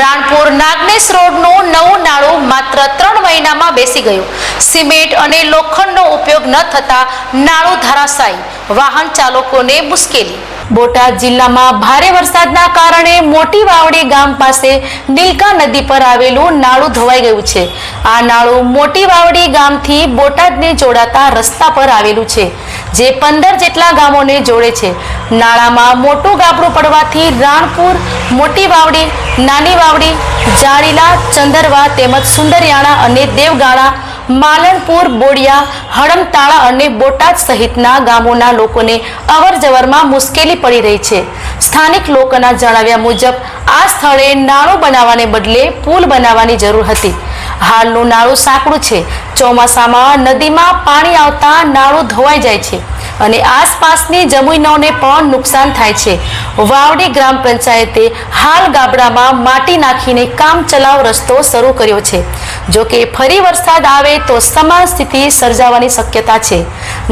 રાણપુર નાગનેશ રોડનું નવું નાળું માત્ર ત્રણ મહિનામાં બેસી ગયું. સિમેન્ટ અને લોખંડનો ઉપયોગ ન થતા નાળું ધરાશાયી. વાહન ચાલકોને મુશ્કેલી. બોટાદ જિલ્લામાં ભારે વરસાદના કારણે મોટી વાવડી ગામ પાસે નીલકા નદી પર આવેલું નાળું ધોવાઈ ગયું છે. આ નાળું મોટી વાવડી ગામથી બોટાદને જોડાતા રસ્તા પર આવેલું છે. જે પંદર જેટલા ગામોને જોડે છે. નાળામાં મોટું ગાબડું પડવાથી રાણપુર, મોટી વાવડી, નાની વાવડી, જાળીલા, ચંદરવા તેમજ સુંદરિયાણા અને દેવગાળા, માલણપુર, બોડિયા હડમતાળા અને બોટાદ સહિતના ગામોના લોકોને અવરજવરમાં મુશ્કેલી પડી રહી છે. સ્થાનિક લોકોના જણાવ્યા મુજબ, આ સ્થળે નાળો બનાવવાને બદલે પુલ બનાવવાની જરૂર હતી. હાલનું નાળું સાંકડું છે. ચોમાસામાં નદીમાં પાણી આવતા નાળું ધોવાઈ જાય છે અને આસપાસની જમીનોને પણ નુકસાન થાય છે. વાવડી ગ્રામ પંચાયતે હાલ ગાબડામાં માટી નાખીને કામ ચલાવ રસ્તો શરૂ કર્યો છે. જો કે ફરી વરસાદ આવે તો સમાન સ્થિતિ સર્જાવાની શક્યતા છે.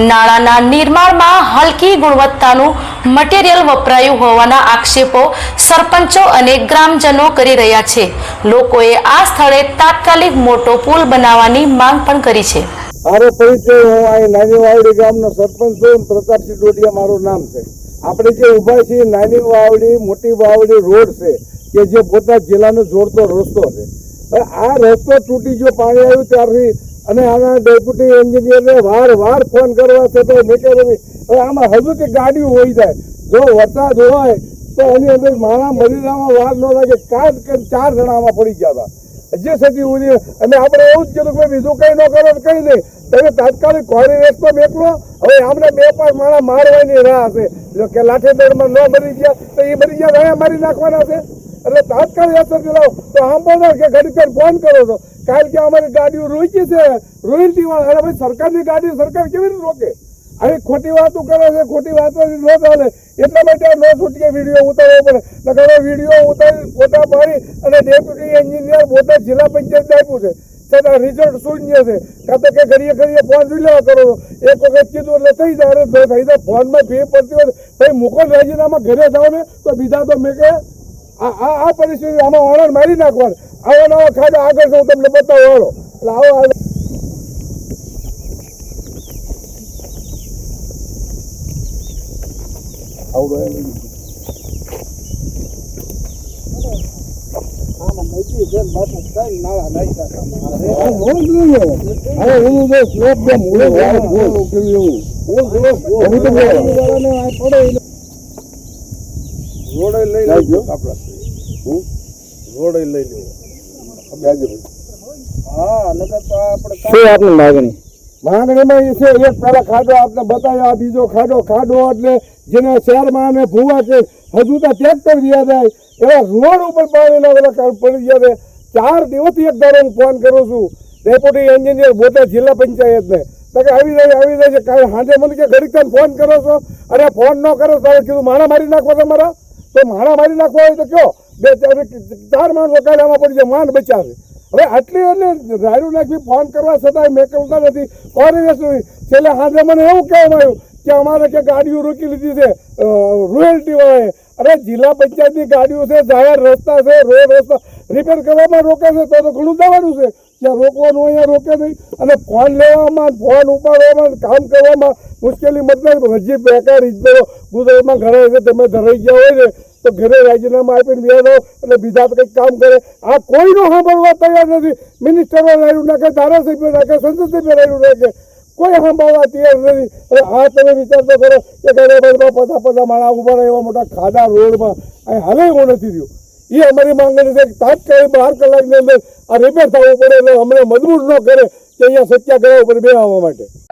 નાણાંના નિર્માણમાં હલકી ગુણવત્તાનું મટીરિયલ વપરાયું હોવાના આક્ષેપો સરપંચો અને ગ્રામજનો કરી રહ્યા છે. લોકોએ આ સ્થળે તાત્કાલિક મોટો પુલ બનાવવાની માંગ પણ કરી છે. મારો પરિચય હું અહીં નાની વાવડી ગામનો સરપંચ છું. પ્રતાપસિંહ ડોડિયા મારું નામ છે. આપણે જે ઊભા છીએ નાની વાવડી મોટી વાવડી રોડ છે, કે જે પોતા જિલ્લાનો જોડતો રસ્તો છે. આ રસ્તો તૂટી ગયો, પાણી આવ્યું ત્યારથી. અને આના ડેપ્યુટી એન્જિનિયરને વાર વાર ફોન કરવા છતાં મેટર હવે આમાં હજુ કે ગાડીઓ હોય જાય. જો વરસાદ હોય, તો એની અંદર મારા મરીનામાં વાર ન લાગે. કાચ ચાર જણા આમાં પડી ગયા હતા. જે સુધી ઉડી અને આપણે એવું જ કીધું કે બીજું કઈ ન કરો કંઈ નહીં. તમે તાત્કાલિક કોરી કોર્ડિનેટમાં મેકલો. હવે આપણે બે પાંચ માણા મારવાની રાહ હશે જો કે લાઠી દળમાં ન મરી ગયા, તો એ મરી ગયા અહીંયા મારી નાખવાના છે. એટલે તાત્કાલિક અસર દિલાવો તો સાંભળો કે ઘડી ઘડી ફોન કરો છો. કાલ કે અમારી ગાડીઓ રોકી છે, રોયલ્ટી વાળા. અરે ભાઈ, સરકારની ગાડી સરકાર કેવી રીતે રોકે? આવી ખોટી વાતો કરે છે, ખોટી વાતો ન ચાલે. એટલા માટે આ નો છૂટકે વીડિયો ઉતારવો પડે. નકર વીડિયો ઉતારી, ફોટા પાડી અને ડેપ્યુટી એન્જિનિયર પોતે જિલ્લા પંચાયત આપ્યું છે. છતાં રિઝલ્ટ શૂન્ય છે. કાં કે ઘડીએ ઘડીએ ફોન જોઈ લેવા કરો. એક વખત કીધું એટલે થઈ જાય. અરે થઈ જાય ફોનમાં ફી પડતી હોય ભાઈ, મુકલ રાજીનામા ઘરે જાઓ ને, તો બીજા તો મેં કે આ આ આ પરિસ્થિતિ આમાં ઓનર મારી નાખવાનું. આવા નવા ખાડા આગળ હું તમને બતાવો હાલો. એટલે આવો રોડ લઈ લેજો રોડ લઈ લેવો. હા નકર તો આપણે શું આપની માગણી? માંગણીમાં એ છે એક પેલા ખાડો આપણે બતાવ્યો આ બીજો ખાડો ખાડો એટલે જેને શહેરમાં અને ભૂવા છે હજુ તો ટ્રેક્ટર ગયા જાય. એવા રોડ ઉપર પાણીના બધા પડી ગયા છે. ચાર દિવસથી એક ધારો હું ફોન કરું છું. ડેપ્યુટી એન્જિનિયર બોટા જિલ્લા પંચાયતને. તો કે આવી જાય આવી જાય છે. કાંઈ સાંજે મને કે ઘડીક તમે ફોન કરો છો. અરે ફોન ન કરો તો હવે કીધું માણા મારી નાખવા તમારા તો માણા મારી નાખવા હોય તો કયો? બે ચાર માણસો કાલે આમાં પડી જાય, માંડ બચાવે. હવે આટલી એટલે રાયડું નાખી ફોન કરવા છતાંય મેં કરતા નથી. કોર્ડિનેશન નહીં છેલ્લે હાજર મને એવું કહેવામાં આવ્યું કે અમારે કે ગાડીઓ રોકી લીધી છે રોયલ્ટી વાળાએ. અરે જિલ્લા પંચાયતની ગાડીઓ છે, જાહેર રસ્તા છે, રોડ રસ્તા. રિપેર કરવામાં રોકે છે, તો તો ઘણું જવાનું છે. ત્યાં રોકવાનું અહીંયા રોકે નહીં. અને ફોન લેવામાં, ફોન ઉપાડવામાં, કામ કરવામાં મુશ્કેલી મતલબ હજી બેકાર ઇજ્જતો ગુજરાતમાં ઘણા તમે ધરાઈ ગયા હોય ને તો ઘરે રાજીનામા આપીને બેસો અને બીજા કંઈક કામ કરે. આ કોઈનો સાંભળવા તૈયાર નથી. મિનિસ્ટરો રાયડું નાખે, ધારાસભ્યો નાખે, સંસદસભ્ય રાયડું નાખે. કોઈ સાંભળવા તૈયાર નથી. હવે આ તમે વિચાર તો કરો કે બધમાં પતા પતા માણા ઊભા રહે એવા મોટા ખાડા રોડમાં. અહીં હાલે એવું નથી રહ્યું. એ અમારી માંગણી છે કે તાત્કાલિક બાર કલાકની અંદર આ રિપેર થવું પડે એટલે અમને મજબૂર ન કરે કે અહીંયા સત્યાગ્રહ ઉપર બે આવવા માટે.